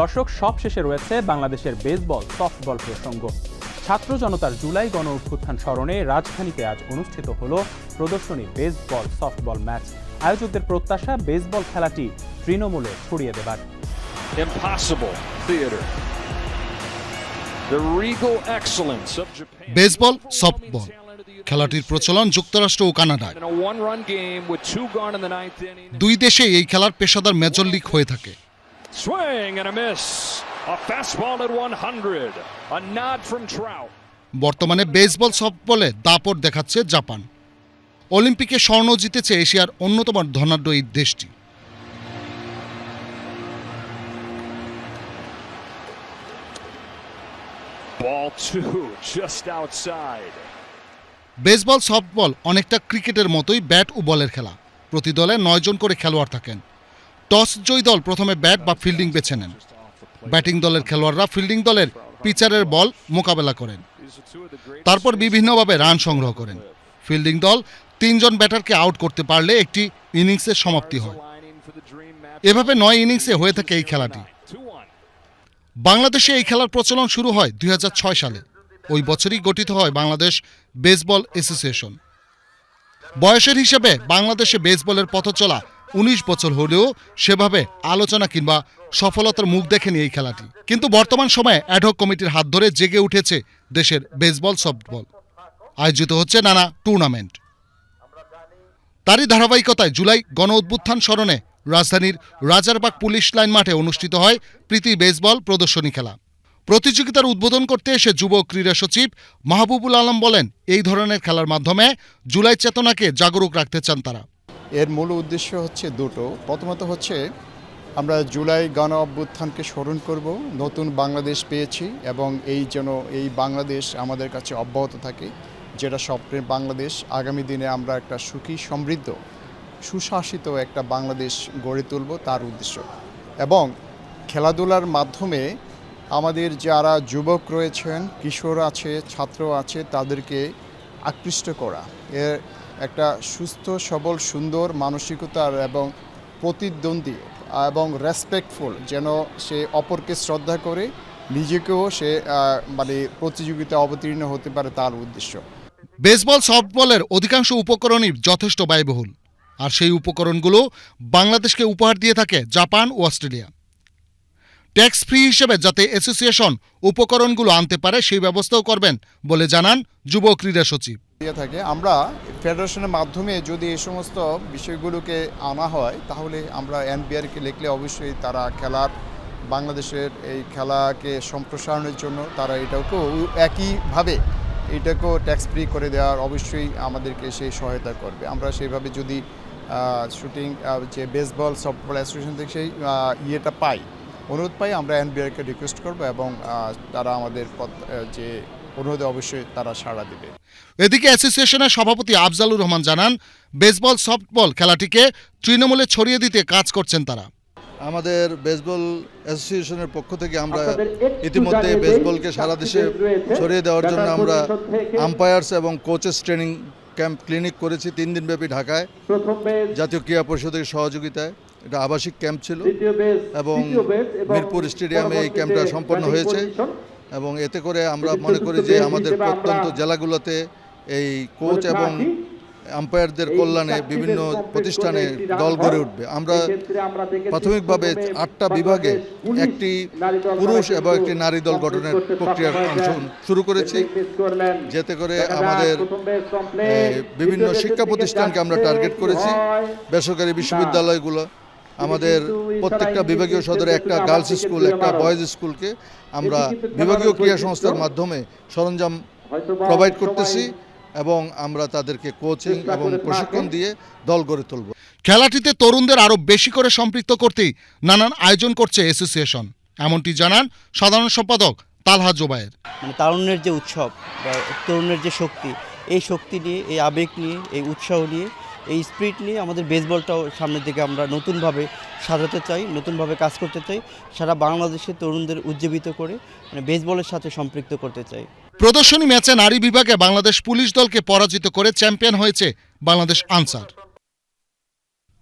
দর্শক সব শেষে রয়েছে বাংলাদেশের বেসবল সফটবল প্রসঙ্গ। ছাত্র জনতার জুলাই গণ অভ্যুত্থান স্মরণে রাজধানীতে আজ অনুষ্ঠিত হল প্রদর্শনী বেসবল সফটবল ম্যাচ আয়োজকদের প্রত্যাশা বেসবল খেলাটি তৃণমূলে ছড়িয়ে দেবার. বেসবল সফটবল খেলাটির প্রচলন যুক্তরাষ্ট্র ও কানাডায়. দুই দেশে এই খেলার পেশাদার মেজর লিগ হয়ে থাকে। Swing and a miss. A fastball at 100. A nod from Trout. বর্তমানে বেসবল সফটবলে দাপট দেখাচ্ছে জাপান অলিম্পিকে স্বর্ণ জিতেছে এশিয়ার অন্যতম ধনাঢ্য এই দেশটি Ball two, just outside. Baseball softball অনেকটা ক্রিকেটের মতোই ব্যাট ও বলের খেলা প্রতি দলে নয়জন করে খেলোয়াড় থাকেন টস জয়ী দল প্রথমে ব্যাট বা ফিল্ডিং বেছে নেন। ব্যাটিং দলের খেলোয়াড়রা ফিল্ডিং দলের পিচারের বল মোকাবেলা করেন। তারপর বিভিন্নভাবে রান সংগ্রহ করেন। ফিল্ডিং দল তিনজন ব্যাটারকে আউট করতে পারলে একটি ইনিংসের সমাপ্তি হয়। এভাবে নয় ইনিংসে হয়ে থাকে এই খেলাটি। বাংলাদেশে এই খেলার প্রচলন শুরু হয় দুই হাজার ছয় সালে। ওই বছরই গঠিত হয় বাংলাদেশ বেসবল অ্যাসোসিয়েশন। বয়সের হিসেবে বাংলাদেশে বেসবলের পথ চলা উনিশ বছর হলেও সেভাবে আলোচনা কিংবা সফলতার মুখ দেখেনি এই খেলাটি। কিন্তু বর্তমান সময়ে অ্যাডহক কমিটির হাত ধরে জেগে উঠেছে দেশের বেসবল সফটবল আয়োজিত হচ্ছে নানা টুর্নামেন্ট তারই ধারাবাহিকতায় জুলাই গণ উদ্বুত্থান স্মরণে রাজধানীর রাজারবাগ পুলিশ লাইন মাঠে অনুষ্ঠিত হয় প্রীতি বেসবল প্রদর্শনী খেলা। প্রতিযোগিতার উদ্বোধন করতে এসে যুব ক্রীড়া সচিব মাহবুবুল আলম বলেন, এই ধরনের খেলার মাধ্যমে জুলাই চেতনাকে জাগরুক রাখতে চান তারা। এর মূল উদ্দেশ্য হচ্ছে দুটো। প্রথমত হচ্ছে, আমরা জুলাই গণ অভ্যুত্থানকে স্মরণ করব, নতুন বাংলাদেশ পেয়েছি এবং এই যেন এই বাংলাদেশ আমাদের কাছে অব্যাহত থাকে, যেটা স্বপ্নের বাংলাদেশ। আগামী দিনে আমরা একটা সুখী, সমৃদ্ধ, সুশাসিত একটা বাংলাদেশ গড়ে তুলব, তার উদ্দেশ্য। এবং খেলাধুলার মাধ্যমে আমাদের যারা যুবক রয়েছেন, কিশোর আছে, ছাত্র আছে, তাদেরকে আকৃষ্ট করা। এর একটা সুস্থ, সবল, সুন্দর মানসিকতার এবং প্রতিদ্বন্দ্বী এবং রেসপেক্টফুল যেন সে অপরকে শ্রদ্ধা করে, নিজেকেও সে মানে প্রতিযোগিতা অবতীর্ণ হতে পারে তার উদ্দেশ্য। বেসবল, সফটবলের অধিকাংশ উপকরণই যথেষ্ট ব্যয়বহুল। আর সেই উপকরণগুলো বাংলাদেশকে উপহার দিয়ে থাকে জাপান ও অস্ট্রেলিয়া। ট্যাক্স ফ্রি হিসেবে যাতে অ্যাসোসিয়েশন উপকরণগুলো আনতে পারে, সেই ব্যবস্থাও করবেন বলে জানান যুব ক্রীড়া সচিব। দিয়ে থাকে, আমরা ফেডারেশনের মাধ্যমে যদি এই সমস্ত বিষয়গুলোকে আনা হয়, তাহলে আমরা এনবিআরকে লিখলে অবশ্যই তারা খেলার, বাংলাদেশের এই খেলাকে সম্প্রসারণের জন্য তারা এটাকেও একইভাবে এটাকেও ট্যাক্স ফ্রি করে দেওয়ার অবশ্যই আমাদেরকে সেই সহায়তা করবে। আমরা সেইভাবে যদি শুটিং যে বেসবল সফটবল অ্যাসোসিয়েশন থেকে সেই ইয়েটা পাই অনুরোধ পাই আমরা এনবিআরকে রিকোয়েস্ট করব এবং তারা আমাদের যে অনুরোধে অবশ্যই তারা সাড়া দেবে। এদিকে অ্যাসোসিয়েশনের সভাপতি আফজালুর রহমান জানান বেসবল সফটবল খেলাটিকে তৃণমূলে ছড়িয়ে দিতে কাজ করছেন তারা। আমাদের বেসবল অ্যাসোসিয়েশনের পক্ষ থেকে আমরা ইতিমধ্যে বেসবলকে সারা দেশে ছড়িয়ে দেওয়ার জন্য আমরা আম্পায়ার্স এবং কোচেস ট্রেনিং ক্যাম্প ক্লিনিক করেছি তিন দিনব্যাপী ঢাকায়। জাতীয় ক্রীড়া পরিষদের সহযোগিতায়। এটা আবাসিক ক্যাম্প ছিল এবং মিরপুর স্টেডিয়ামে এই ক্যাম্পটা সম্পন্ন হয়েছে। এবং এতে করে আমরা মনে করি যে আমাদের প্রত্যন্ত জেলাগুলোতে এই কোচ এবং আম্পায়ারদের কল্যাণে বিভিন্ন প্রতিষ্ঠানে দল গড়ে উঠবে। আমরা প্রাথমিকভাবে আটটা বিভাগে একটি পুরুষ এবং একটি নারী দল গঠনের অংশ শুরু করেছি। যাতে করে আমাদের বিভিন্ন শিক্ষা প্রতিষ্ঠানকে আমরা টার্গেট করেছি। বেসরকারি বিশ্ববিদ্যালয়গুলো। আমাদের প্রত্যেকটা বিভাগীয় সদরে একটা গার্লস স্কুল একটা বয়েজ স্কুলকে আমরা বিভাগীয় ক্রীড়া সংস্থার মাধ্যমে সরঞ্জাম প্রোভাইড করতেছি এবং আমরা তাদেরকে কোচিং এবং প্রশিক্ষণ দিয়ে দল গড়ে তুলব। খেলাটিতে তরুণদের আরও বেশি করে সম্পৃক্ত করতেই নানান আয়োজন করছে অ্যাসোসিয়েশন এমনটি জানান সাধারণ সম্পাদক তালহা জোবায়ের। মানে তারুণ্যের যে উৎসব বা তরুণের যে শক্তি এই শক্তি নিয়ে এই আবেগ নিয়ে এই উৎসাহ নিয়ে এই স্পিরিট নিয়ে আমাদের বেসবলটাও সামনের দিকে আমরা নতুনভাবে সাজাতে চাই, নতুনভাবে কাজ করতে চাই, সারা বাংলাদেশের তরুণদের উজ্জীবিত করে মানে বেসবলের সাথে সম্পৃক্ত করতে চাই। প্রদর্শনী ম্যাচে নারী বিভাগে বাংলাদেশ পুলিশ দলকে পরাজিত করে চ্যাম্পিয়ন হয়েছে বাংলাদেশ আনসার।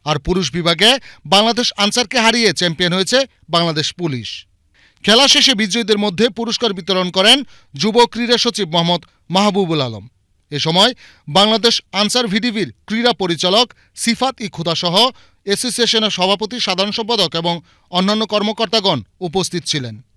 আর পুরুষ বিভাগে বাংলাদেশ আনসারকে হারিয়ে চ্যাম্পিয়ন হয়েছে বাংলাদেশ পুলিশ। খেলা শেষে বিজয়ীদের মধ্যে পুরস্কার বিতরণ করেন যুব ক্রীড়া সচিব মোহাম্মদ মাহবুবুল আলম। এ সময় বাংলাদেশ আনসার ভিডিভির ক্রীড়া পরিচালক সিফাত ই খুদাসহ অ্যাসোসিয়েশনের সভাপতি, সাধারণ সম্পাদক এবং অন্যান্য কর্মকর্তাগণ উপস্থিত ছিলেন।